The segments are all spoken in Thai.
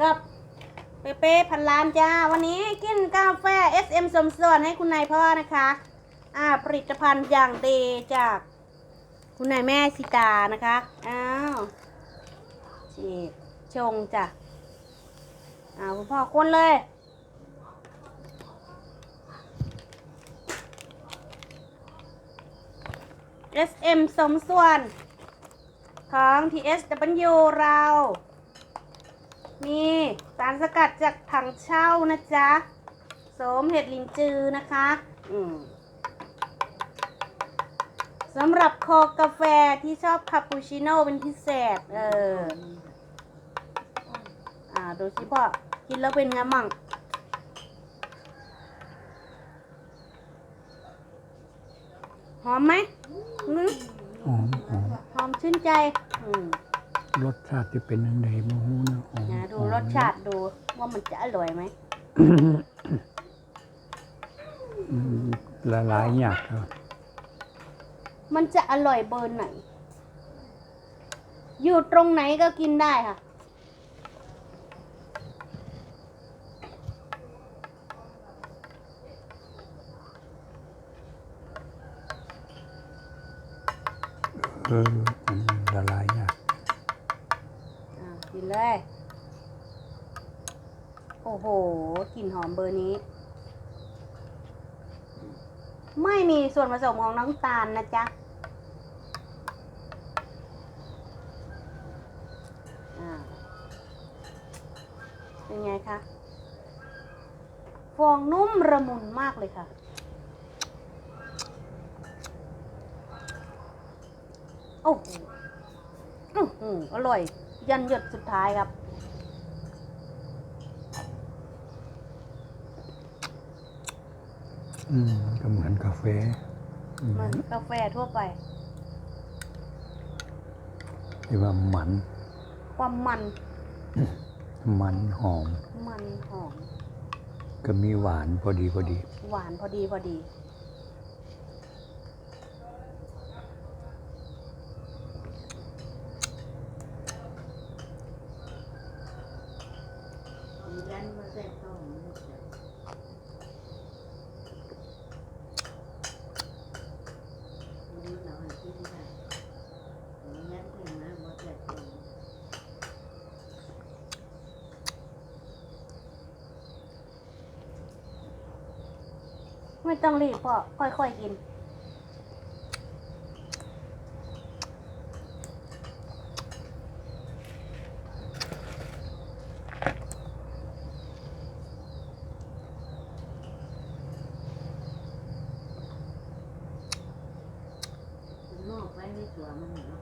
กับเปเป้พันล้านจ้า วันนี้กินกาแฟ SM สมส่วนให้คุณนายพ่อนะคะ อ่าผลิตภัณฑ์อย่างดีจาก คุณนายแม่สิตานะคะ อ้าวฉีดชงจ้ะอ้าวคุณพ่อคนเลย SM สมส่วนของ TSW เรา มีสารสกัดจากถังเช่านะจ๊ะโสมเห็ดลินจือนะคะ อืมสำหรับคอกาแฟที่ชอบคาปูชิโน่เป็นพิเศษ เออ อ่า ดูสิพ่อ กินแล้วเป็นไงมั่งหอมไหมอืมหอมหอม หอมชื่นใจ อืม รสชาติจะเป็นยังไงโมโหนะหอมนะดูหอมรสชาติดูว่ามันจะอร่อยไหมอืมละลายยากครับมันจะอร่อยเบอร์ไหน อยู่ตรงไหนก็กินได้ค่ะ เออมันละลายยากอ่ากิ นเลย โอ้โหกลิ่นหอมเบอร์นี้ ไม่มีส่วนผสมของน้ำตาลนะจ๊ะเป็นไงคะ ฟองนุ่มระมุนมากเลยค่ะโอ้โหอร่อย ยันหยดสุดท้ายครับ อืม ก็เหมือนกาแฟอืมเหมันกาแฟทั่วไป ที่ว่ามัน ความมันมันหอม มันหอม ก็มีหวานพอดีพอดี หวานพอดีพอดี ไม่ต้องรีบพ่อค่อยๆกิน นอกไปในตัวมันเนาะ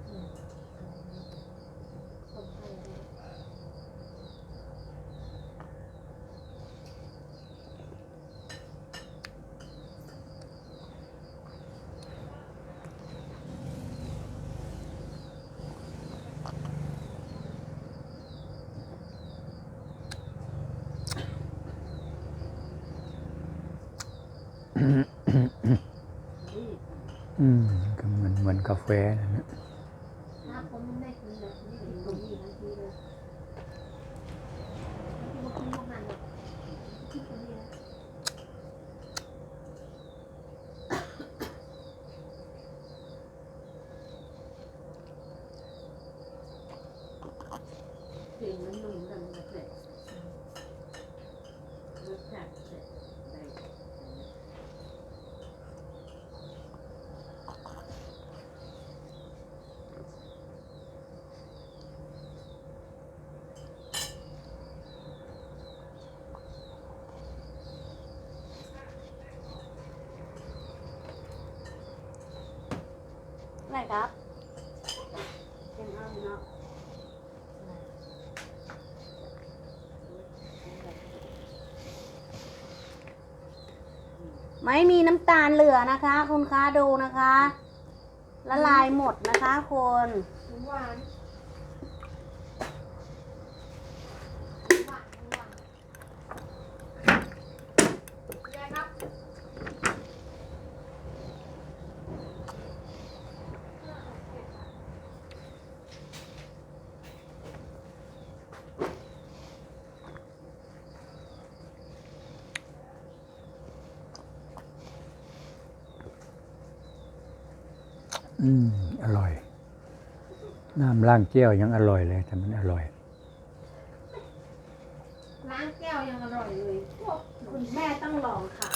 อืมก็เหมือนเหมือน กาแฟนะ ถ้าคนมันได้กินแบบนี้ตรงนี้ทันทีเลยมันกินพวกมันแบบที่ตรงนี้นะกลิ่นมันนุ่มดังแบบเลยรสชาติแบบได้ อะไรครับเป็นเอาเนาะไม่มีน้ำตาลเหลือนะคะ คุณคะดูนะคะ ละลายหมดนะคะคนหวาน อืม อร่อย น้ำล้างแก้วยังอร่อยเลยแต่มันอร่อย ล้างแก้วยังอร่อยเลยคุณแม่ต้องลองค่ะ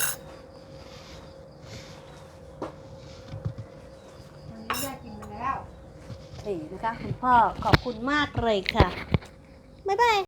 วันนี้แม่กินมาแล้ว นี่นะคะ คุณพ่อขอบคุณมากเลยค่ะ บ๊ายบาย